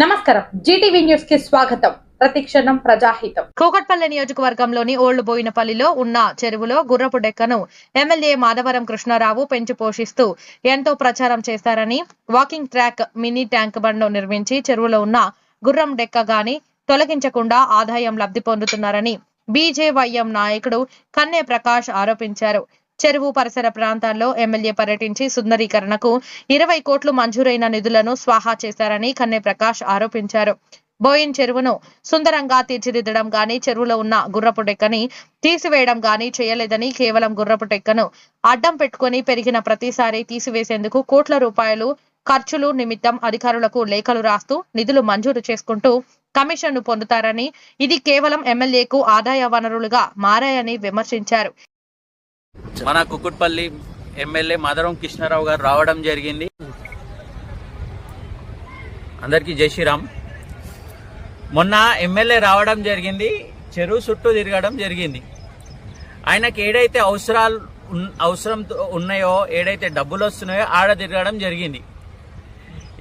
నమస్కారం. జీటీవీ న్యూస్కి స్వాగతం. ప్రతిక్షణం ప్రజాహితం. కూకట్పల్లి నియోజకవర్గంలోని ఓల్డ్ బోయినపల్లిలో ఉన్న చెరువులో గుర్రపు డెక్కను ఎమ్మెల్యే మాధవరం కృష్ణారావు పెంచి పోషిస్తూ ఎంతో ప్రచారం చేశారని వాకింగ్ ట్రాక్ మినీ ట్యాంక్ బండ్ను నిర్మించి చెరువులో ఉన్న గుర్రం డెక్క గాని తొలగించకుండా ఆదాయం లబ్ధి పొందుతున్నారని బీజేవైఎం నాయకుడు కన్నే ప్రకాష్ ఆరోపించారు. చెరువు పరిసర ప్రాంతాల్లో ఎమ్మెల్యే పర్యటించి సుందరీకరణకు ఇరవై కోట్లు మంజూరైన నిధులను స్వాహా చేశారని కన్నే ప్రకాష్ ఆరోపించారు. బోయిన్ చెరువును సుందరంగా తీర్చిదిద్దడం గాని చెరువులో ఉన్న గుర్రపు డెక్కని తీసివేయడం గాని చేయలేదని కేవలం గుర్రపు టెక్కను అడ్డం పెట్టుకుని పెరిగిన ప్రతిసారి తీసివేసేందుకు కోట్ల రూపాయలు ఖర్చులు నిమిత్తం అధికారులకు లేఖలు రాస్తూ నిధులు మంజూరు చేసుకుంటూ కమిషన్ను పొందుతారని ఇది కేవలం ఎమ్మెల్యేకు ఆదాయ వనరులుగా మారాయని విమర్శించారు. మన కుకుట్పల్లి ఎమ్మెల్యే మదరం కృష్ణారావు గారు రావడం జరిగింది. అందరికీ జై శ్రీరామ్. మొన్న ఎమ్మెల్యే రావడం జరిగింది చెరువు చుట్టూ తిరగడం జరిగింది. ఆయనకి ఏడైతే అవసరాలు అవసరం ఉన్నాయో ఏడైతే డబ్బులు వస్తున్నాయో ఆడ తిరగడం జరిగింది.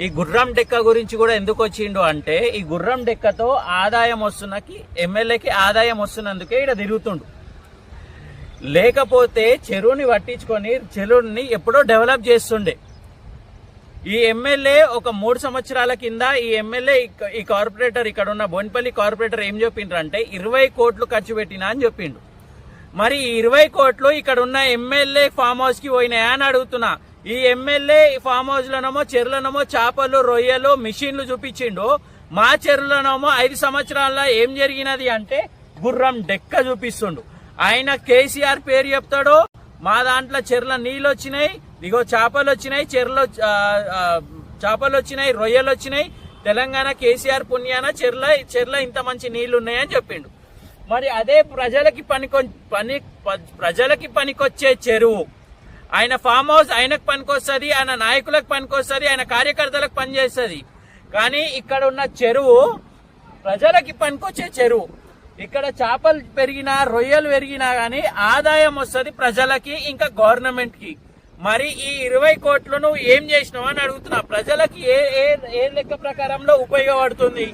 ఈ గుర్రం డెక్క గురించి కూడా ఎందుకు వచ్చిండు అంటే ఈ గుర్రం డెక్కతో ఆదాయం వస్తున్నకి ఎమ్మెల్యేకి ఆదాయం వస్తున్నందుకే ఇక్కడ తిరుగుతుండు. లేకపోతే చెరువుని పట్టించుకొని చెరువుని ఎప్పుడో డెవలప్ చేస్తుండే. ఈ ఎమ్మెల్యే ఒక మూడు సంవత్సరాల కింద ఈ ఎమ్మెల్యే ఈ కార్పొరేటర్ ఇక్కడ ఉన్న బోన్పల్లి కార్పొరేటర్ ఏం చెప్పిండ్రు అంటే ఇరవై కోట్లు ఖర్చు పెట్టినా అని చెప్పిండు. మరి ఈ ఇరవై కోట్లు ఇక్కడ ఉన్న ఎమ్మెల్యే ఫామ్ హౌస్కి పోయినాయా అని అడుగుతున్నా. ఈ ఎమ్మెల్యే ఫామ్ హౌస్ లోనేమో చెరువులనేమో చేపలు రొయ్యలు మిషన్లు చూపించిండు. మా చెరువులనేమో ఐదు సంవత్సరాల ఏం జరిగినది అంటే గుర్రం డెక్క చూపిస్తుండు. ఆయన కేసీఆర్ పేరు చెప్తాడు. మా దాంట్లో చెర్ల నీళ్ళు వచ్చినాయి ఇగో చేపలు వచ్చినాయి చెర్ల చేపలు వచ్చినాయి రొయ్యలు వచ్చినాయి తెలంగాణ కేసీఆర్ పుణ్యాన చెర్ల చెర్ల ఇంత మంచి నీళ్ళు ఉన్నాయని చెప్పిండు. మరి అదే ప్రజలకి పనికొ పని ప్రజలకి పనికొచ్చే చెరువు. ఆయన ఫామ్ హౌస్ ఆయనకు పనికొస్తుంది ఆయన నాయకులకు పనికొస్తుంది ఆయన కార్యకర్తలకు పనిచేస్తుంది. కానీ ఇక్కడ ఉన్న చెరువు ప్రజలకి పనికొచ్చే చెరువు. ఇక్కడ చేపలు పెరిగినా రొయ్యలు పెరిగినా గానీ ఆదాయం వస్తుంది ప్రజలకి ఇంకా గవర్నమెంట్కి. మరి ఈ ఇరవై కోట్లు నువ్వు ఏం చేసినావు అని అడుగుతున్నా. ప్రజలకి ఏ ఏ ఏ లెక్క ప్రకారంలో ఉపయోగపడుతుంది?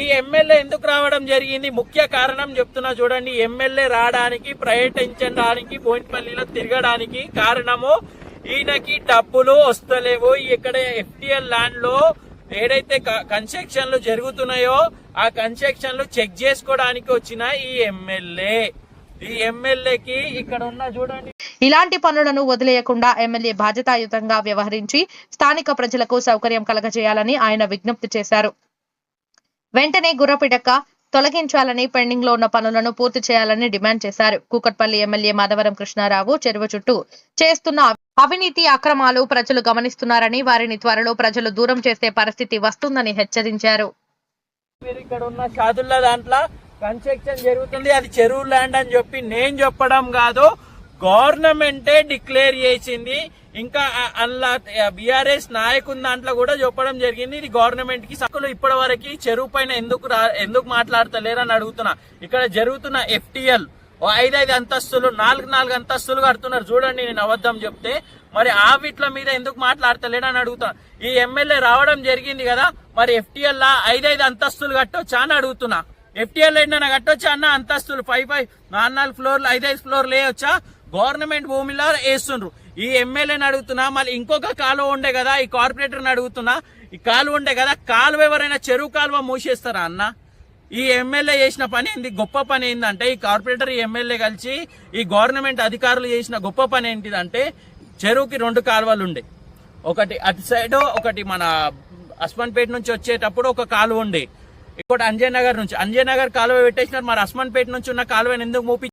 ఈ ఎమ్మెల్యే ఎందుకు రావడం జరిగింది? ముఖ్య కారణం చెప్తున్నా చూడండి. ఎమ్మెల్యే రావడానికి పర్యటించడానికి బోయినపల్లిలో తిరగడానికి కారణము ఈయనకి డబ్బులు వస్తలేవు. ఇక్కడ ఎఫ్టిఎల్ ల్యాండ్లో ఏడైతే కన్స్ట్రక్షన్లు జరుగుతున్నాయో ఆ కన్స్ట్రక్షన్లు చెక్ చేసుకోవడానికి వచ్చిన ఈ ఎమ్మెల్యే. ఈ ఎమ్మెల్యేకి ఇక్కడ ఉన్న చూడండి. ఇలాంటి పనులను వదిలేయకుండా ఎమ్మెల్యే బాధ్యతాయుతంగా వ్యవహరించి స్థానిక ప్రజలకు సౌకర్యం కలగజేయాలని ఆయన విజ్ఞప్తి చేశారు. వెంటనే గుర్రపిడక్క తొలగించాలని పెండింగ్లో ఉన్న పనులను పూర్తి చేయాలని డిమాండ్ చేశారు. కూకట్పల్లి ఎమ్మెల్యే మాధవరం కృష్ణారావు చెరువు చుట్టూ చేస్తున్న అవినీతి అక్రమాలు ప్రజలు గమనిస్తున్నారని వారిని త్వరలో ప్రజలు దూరం చేసే పరిస్థితి వస్తుందని హెచ్చరించారు. మీరు ఇక్కడ ఉన్న దాంట్లో కన్స్ట్రక్షన్ జరుగుతుంది. అది చెరువు ల్యాండ్ అని చెప్పి నేను చెప్పడం కాదు. గవర్నమెంటే డిక్లేర్ చేసింది. ఇంకా ఆ- అందులో బీఆర్ఎస్ నాయకుని దాంట్లో కూడా చెప్పడం జరిగింది. ఇది గవర్నమెంట్కి సక్కులు ఇప్పటి వరకు చెరువు పైన ఎందుకు రా- ఎందుకు మాట్లాడతలేరు అని అడుగుతున్నా. ఇక్కడ జరుగుతున్న ఎఫ్టిఎల్ ఓ ఐదైదు అంతస్తులు నాలుగు నాలుగు అంతస్తులు కడుతున్నారు. చూడండి నేను అబద్ధం చెప్తే. మరి ఆ వీట్ల మీద ఎందుకు మాట్లాడతలేడు అని అడుగుతున్నా. ఈ ఎమ్మెల్యే రావడం జరిగింది కదా మరి ఎఫ్టిఎల్ లా ఐదైదు అంతస్తులు కట్టొచ్చా అని అడుగుతున్నా. ఎఫ్టిఎల్ ఏంటన్నా కట్టొచ్చా అన్న అంతస్తులు? ఫైవ్ ఫైవ్ నాలుగు నాలుగు ఫ్లోర్లు ఐదైదు ఫ్లోర్లు వేయొచ్చా? గవర్నమెంట్ భూమిలో వేస్తుండ్రు. ఈ ఎమ్మెల్యేని అడుగుతున్నా మళ్ళీ ఇంకొక కాలువ ఉండే కదా ఈ కార్పొరేటర్ని అడుగుతున్నా ఈ కాలువ ఉండే కదా కాలువ ఎవరైనా చెరువు కాలువ మూసేస్తారా అన్న? ఈ ఎమ్మెల్యే చేసిన పని ఏంది? గొప్ప పని ఏంటంటే ఈ కార్పొరేటర్ ఈ ఎమ్మెల్యే కలిసి ఈ గవర్నమెంట్ అధికారులు చేసిన గొప్ప పని ఏంటిదంటే చెరువుకి రెండు కాలువలు ఉండే. ఒకటి అటు సైడ్ ఒకటి మన హస్మన్పేట నుంచి వచ్చేటప్పుడు ఒక కాలువ ఉండే. ఇంకోటి అంజయ్ నగర్ నుంచి. అంజయ్ నగర్ కాలువ పెట్టేసినారు మరి హస్మన్పేట నుంచి ఉన్న కాలువని ఎందుకు మూపి